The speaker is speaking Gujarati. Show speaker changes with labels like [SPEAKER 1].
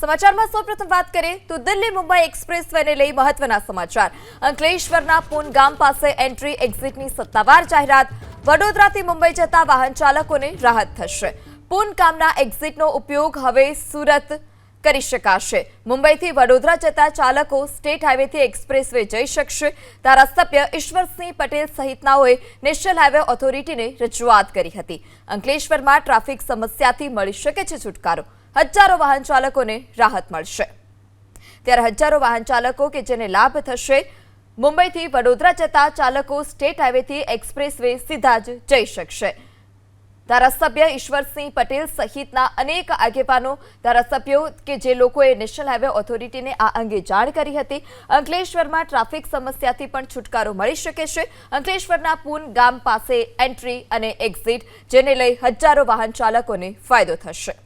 [SPEAKER 1] સમાચારમાં સૌપ્રથમ વાત કરીએ તો દિલ્હી મુંબઈ એક્સપ્રેસ વેને લઈ મહત્વના સમાચાર. અંકલેશ્વરના પૂન ગામ પાસે એન્ટ્રી એક્ઝિટની સત્તાવાર જાહેરાત. વડોદરાથી મુંબઈ જતા વાહન ચાલકોને રાહત થશે. પૂન ગામના એક્ઝિટનો ઉપયોગ હવે સુરત કરી શકાશે. મુંબઈથી વડોદરા જતા ચાલકો સ્ટેટ હાઈવેથી એક્સપ્રેસ વે જઈ શકશે. ધારાસભ્ય ઈશ્વરસિંહ પટેલ સહિતનાઓએ નેશનલ હાઈવે ઓથોરિટીને રજૂઆત કરી હતી. અંકલેશ્વરમાં ટ્રાફિક સમસ્યાથી મળી શકે છે છુટકારો. હજારો વાહન ચાલકોને રાહત મળશે. ત્યારે હજારો વાહન ચાલકો કે જેને લાભ થશે, મુંબઈથી વડોદરા જતા ચાલકો સ્ટેટ હાઈવેથી એક્સપ્રેસ વે સીધા જ જઈ શકશે. ધારાસભ્ય ઈશ્વરસિંહ પટેલ સહિતના અનેક આગેવાનો, ધારાસભ્યો કે જે લોકોએ નેશનલ હાઈવે ઓથોરિટીને આ અંગે જાણ કરી હતી, અંકલેશ્વરમાં ટ્રાફિક સમસ્યાથી પણ છુટકારો મળી શકે છે. અંકલેશ્વરના પૂન ગામ પાસે એન્ટ્રી અને એક્ઝિટ, જેને લઈ હજારો વાહન ચાલકોને ફાયદો થશે.